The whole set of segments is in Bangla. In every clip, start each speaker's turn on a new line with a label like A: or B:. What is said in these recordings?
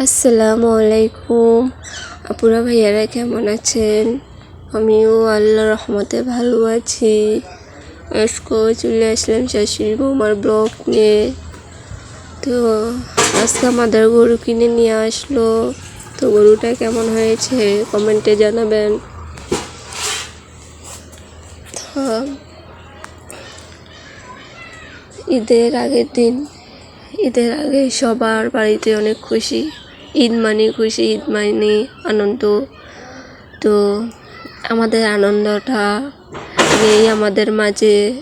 A: আসসালামু আলাইকুম। আপুরা ভাইয়ারা কেমন আছেন? আমিও আল্লাহ রহমতে ভালো আছি। আজকে চলে আসলাম শাশুড়ি বৌমার ব্লগ নিয়ে। তো আজকে আমাদের গরু কিনে নিয়ে আসলো। তো গরুটা কেমন হয়েছে কমেন্টে জানাবেন। ঈদের আগের দিন, ঈদের আগে সবার বাড়িতে অনেক খুশি। ঈদ মানে খুশি ঈদ মানে আনন্দ। তো আমাদের আনন্দটা নেই আমাদের মাঝে।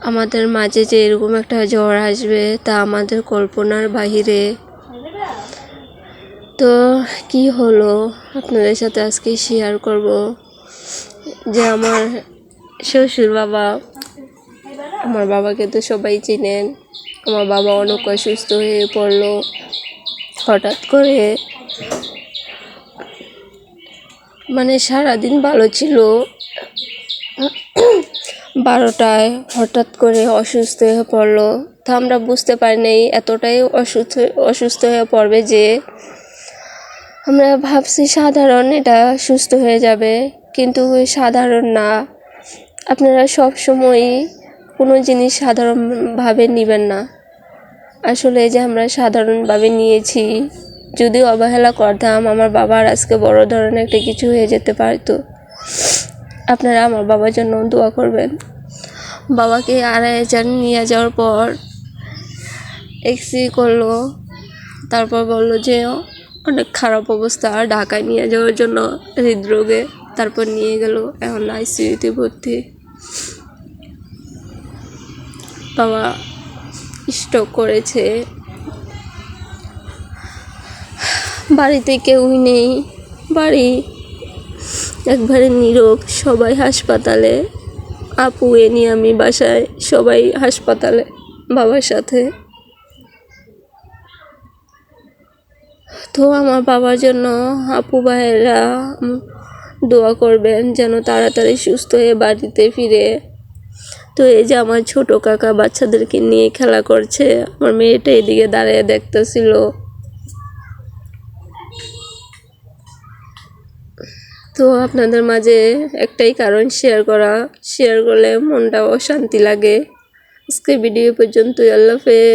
A: আমাদের মাঝে যে এরকম একটা ঝড় আসবে তা আমাদের কল্পনার বাহিরে। তো কি হলো? আপনাদের সাথে আজকে শেয়ার করব। যে আমার শ্বশুর বাবা, আমার বাবাকে তো সবাই চিনেন। আমার বাবা অনেক অসুস্থ হয়ে পড়ল। হঠাৎ করে মানে সারাদিন ভালো ছিল। বারোটায় হঠাৎ করে অসুস্থ হয়ে পড়ল। তা আমরা বুঝতে পারিনি, এতটাই অসুস্থ অসুস্থ হয়ে পড়বে যে আমরা ভাবছি সাধারণ এটা সুস্থ হয়ে যাবে, কিন্তু সাধারণ না। আপনারা সব সময়ই কোনো জিনিস সাধারণভাবে নেবেন না। আসলে যে আমরা সাধারণভাবে নিয়েছি যদি অবহেলা করতাম, আমার বাবার আজকে বড় ধরনের একটা কিছু হয়ে যেতে পারতো। আপনারা আমার বাবার জন্য দোয়া করবেন। বাবাকে আড়াই হাজার নিয়ে যাওয়ার পর এক্সি করল, তারপর বলল যে অনেক খারাপ অবস্থা, ঢাকায় নিয়ে যাওয়ার জন্য হৃদরোগে, তারপর নিয়ে গেল এখন আইসিইউতে ভর্তি। বাবা স্ট্রোক করেছে। বাড়িতে কেউই নেই। বাড়ি একবারে নীরব সবাই হাসপাতালে। আপু এ নিয়ে আমি বাসায় সবাই হাসপাতালে বাবার সাথে। তো আমার বাবার জন্য আপু ভাইয়েরা দোয়া করবেন যেন তাড়াতাড়ি সুস্থ হয়ে বাড়িতে ফিরে তো এই যে আমার ছোট কাকা বাচ্চাদেরকে নিয়ে খেলা করছে, আমার মেয়েটা এদিকে দাঁড়িয়ে দেখতেছিল। তো আপনাদের মাঝে একটাই কারণ শেয়ার করা শেয়ার করলে মনটাও শান্তি লাগে। আজকে ভিডিও পর্যন্ত আল্লাহ হাফেজ।